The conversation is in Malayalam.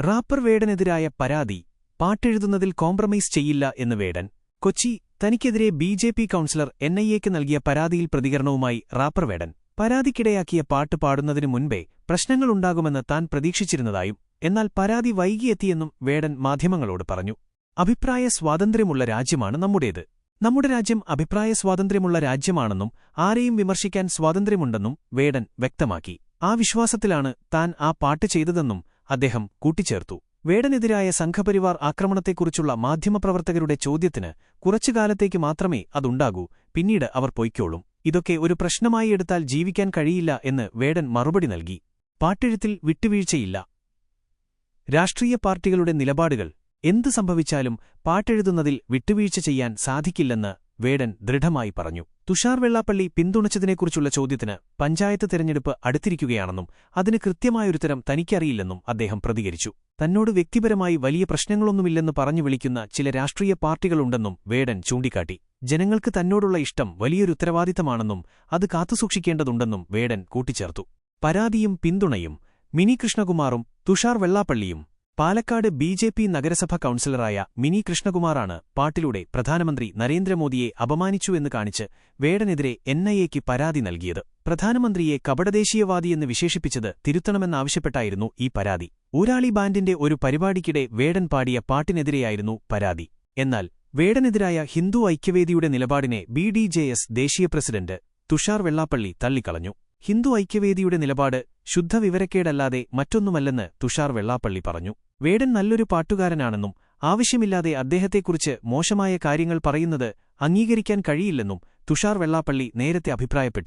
റാപ്പർ വേടനെതിരായ പരാതി പാട്ടെഴുതുന്നതിൽ കോംപ്രമൈസ് ചെയ്യില്ല എന്ന് വേടൻ. കൊച്ചി തനിക്കെതിരെ B J P councillor N I എക്ക് നൽകിയ പരാതിയിൽ പ്രതികരണവുമായി റാപ്പർ വേടൻ. പരാതിക്കിടയാക്കിയ പാട്ട് പാടുന്നതിനു മുൻപേ പ്രശ്നങ്ങളുണ്ടാകുമെന്ന് താൻ പ്രതീക്ഷിച്ചിരുന്നതായും എന്നാൽ പരാതി വൈകിയെത്തിയെന്നും വേടൻ മാധ്യമങ്ങളോട് പറഞ്ഞു. അഭിപ്രായ സ്വാതന്ത്ര്യമുള്ള രാജ്യമാണ് നമ്മുടേത്. നമ്മുടെ രാജ്യം അഭിപ്രായ സ്വാതന്ത്ര്യമുള്ള രാജ്യമാണെന്നും ആരെയും വിമർശിക്കാൻ സ്വാതന്ത്ര്യമുണ്ടെന്നും വേടൻ വ്യക്തമാക്കി. ആ വിശ്വാസത്തിലാണ് താൻ ആ പാട്ട് ചെയ്തതെന്നും അദ്ദേഹം കൂട്ടിച്ചേർത്തു. വേടനെതിരായ സംഘപരിവാർ ആക്രമണത്തെക്കുറിച്ചുള്ള മാധ്യമപ്രവർത്തകരുടെ ചോദ്യത്തിന് കുറച്ചുകാലത്തേക്ക് മാത്രമേ അതുണ്ടാകൂ പിന്നീട് അവർ പൊയ്ക്കോളും. ഇതൊക്കെ ഒരു പ്രശ്നമായി എടുത്താൽ ജീവിക്കാൻ കഴിയില്ല എന്ന് വേടൻ മറുപടി നൽകി. പാട്ടെഴുത്തിൽ വിട്ടുവീഴ്ചയില്ല. രാഷ്ട്രീയ പാർട്ടികളുടെ നിലപാടുകൾ എന്തു സംഭവിച്ചാലും പാട്ടെഴുതുന്നതിൽ വിട്ടുവീഴ്ച ചെയ്യാൻ സാധിക്കില്ലെന്ന് വേടൻ ദൃഢമായി പറഞ്ഞു. തുഷാർ വെള്ളാപ്പള്ളി പിന്തുണച്ചതിനെക്കുറിച്ചുള്ള ചോദ്യത്തിന് പഞ്ചായത്ത് തെരഞ്ഞെടുപ്പ് അടുത്തിരിക്കുകയാണെന്നും അതിന് കൃത്യമായൊരുത്തരം തനിക്കറിയില്ലെന്നും അദ്ദേഹം പ്രതികരിച്ചു. തന്നോട് വ്യക്തിപരമായി വലിയ പ്രശ്നങ്ങളൊന്നുമില്ലെന്ന് പറഞ്ഞു വിളിക്കുന്ന ചില രാഷ്ട്രീയ പാർട്ടികളുണ്ടെന്നും വേടൻ ചൂണ്ടിക്കാട്ടി. ജനങ്ങൾക്ക് തന്നോടുള്ള ഇഷ്ടം വലിയൊരു ഉത്തരവാദിത്തമാണെന്നും അത് കാത്തുസൂക്ഷിക്കേണ്ടതുണ്ടെന്നും വേടൻ കൂട്ടിച്ചേർത്തു. പരാതിയും പിന്തുണയും മിനി കൃഷ്ണകുമാറും തുഷാർ വെള്ളാപ്പള്ളിയും പാലക്കാട് ബി ജെ പി നഗരസഭ കൌൺസിലറായ മിനി കൃഷ്ണകുമാറാണ് പാട്ടിലൂടെ പ്രധാനമന്ത്രി നരേന്ദ്രമോദിയെ അപമാനിച്ചുവെന്ന് കാണിച്ച് വേടനെതിരെ എൻ ഐ എക്ക് പരാതി നൽകിയത്. പ്രധാനമന്ത്രിയെ കപടദേശീയവാദിയെന്ന് വിശേഷിപ്പിച്ചത് തിരുത്തണമെന്നാവശ്യപ്പെട്ടായിരുന്നു ഈ പരാതി. ഊരാളി ബാൻഡിന്റെ ഒരു പരിപാടിക്കിടെ വേടൻ പാടിയ പാട്ടിനെതിരെയായിരുന്നു പരാതി. എന്നാൽ വേടനെതിരായ ഹിന്ദു ഐക്യവേദിയുടെ നിലപാടിനെ ബി ഡി ജെ എസ് ദേശീയ പ്രസിഡന്റ് തുഷാർ വെള്ളാപ്പള്ളി തള്ളിക്കളഞ്ഞു. ഹിന്ദു ഐക്യവേദിയുടെ നിലപാട് ശുദ്ധവിവരക്കേടല്ലാതെ മറ്റൊന്നുമല്ലെന്ന് തുഷാർ വെള്ളാപ്പള്ളി പറഞ്ഞു. വേടൻ നല്ലൊരു പാട്ടുകാരനാണെന്നും ആവശ്യമില്ലാതെ അദ്ദേഹത്തെക്കുറിച്ച് മോശമായ കാര്യങ്ങൾ പറയുന്നത് അംഗീകരിക്കാൻ കഴിയില്ലെന്നും തുഷാർ വെള്ളാപ്പള്ളി നേരത്തെ അഭിപ്രായപ്പെട്ടിരുന്നു.